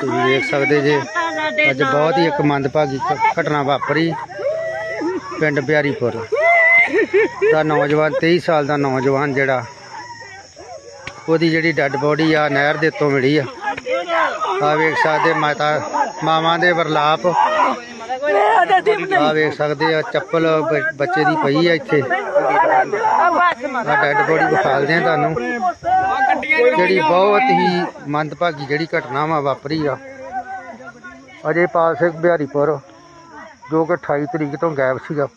ਤੁਸੀਂ ਵੇਖ ਸਕਦੇ ਜੇ, ਅੱਜ ਬਹੁਤ ਹੀ ਇੱਕ ਮੰਦਭਾਗੀ ਘਟਨਾ ਵਾਪਰੀ। ਪਿੰਡ ਬਿਆਰੀਪੁਰ ਦਾ ਨੌਜਵਾਨ 23 ਸਾਲ ਦਾ ਨੌਜਵਾਨ ਜਿਹੜਾ, ਉਹਦੀ ਜਿਹੜੀ ਡੈੱਡ ਬੋਡੀ ਆ, ਨਹਿਰ ਦੇ ਤੋਂ ਮਿਲੀ ਆ। ਆ ਵੇਖ ਸਕਦੇ ਮਾਤਾ, ਮਾਵਾਂ ਦੇ ਵਰਲਾਪ। ਆ ਵੇਖ ਸਕਦੇ ਆ, ਚੱਪਲ ਬ- ਬੱਚੇ ਦੀ ਪਈ ਆ ਇੱਥੇ। ਆ ਡੈੱਡ ਬੋਡੀ ਵਿਖਾਲਦੇ ਆ ਤੁਹਾਨੂੰ। ਜਿਹੜੀ ਬਹੁਤ ਹੀ ਮੰਦਭਾਗੀ ਜਿਹੜੀ ਘਟਨਾ ਵਾ ਵਾਪਰੀ ਆ। ਅਜੇਪਾਲ ਸਿੰਘ ਬਿਹਾਰੀਪੁਰ ਜੋ ਕਿ 28 ਤਰੀਕ ਤੋਂ ਗਾਇਬ ਸੀਗਾ।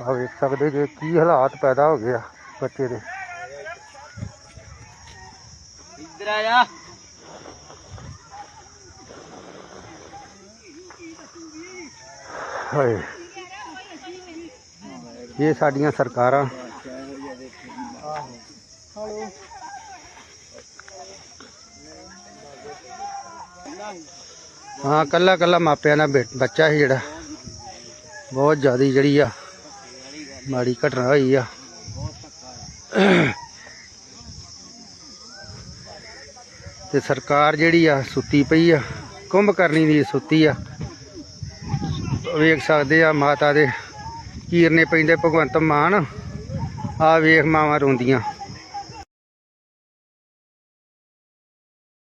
ਆ ਵੇਖ ਸਕਦੇ ਜੇ ਕੀ ਹਾਲਾਤ ਪੈਦਾ ਹੋ ਗਏ ਆ ਬੱਚੇ ਦੇ। ਇੱਧਰ ਆ ਜਾ। ਹਾਏ। ਇਹ ਸਾਡੀਆਂ ਸਰਕਾਰਾਂ। ਹਾਂ ਕੱਲਾ ਕੱਲਾ ਮਾਪਿਆਂ ਦਾ ਬੱਚਾ ਸੀ ਜਿਹੜਾ। ਬਹੁਤ ਜ਼ਿਆਦੀ ਜਿਹੜੀ ਆ, ਮਾੜੀ ਘਟਨਾ ਹੋਈ ਆ। ਤੇ ਸਰਕਾਰ ਜਿਹੜੀ ਆ, ਸੁੱਤੀ ਪਈ ਆ। ਕੁੰਭ ਕਰਨੀ ਦੀ ਸੁੱਤੀ ਆ। ਵੇਖ ਸਕਦੇ ਆ ਮਾਤਾ ਦੇ ਕੀਰਨੇ ਪੈਂਦੇ ਭਗਵੰਤ ਮਾਨ। ਆ ਵੇਖ ਮਾਵਾਂ ਰੋਂਦੀਆਂ।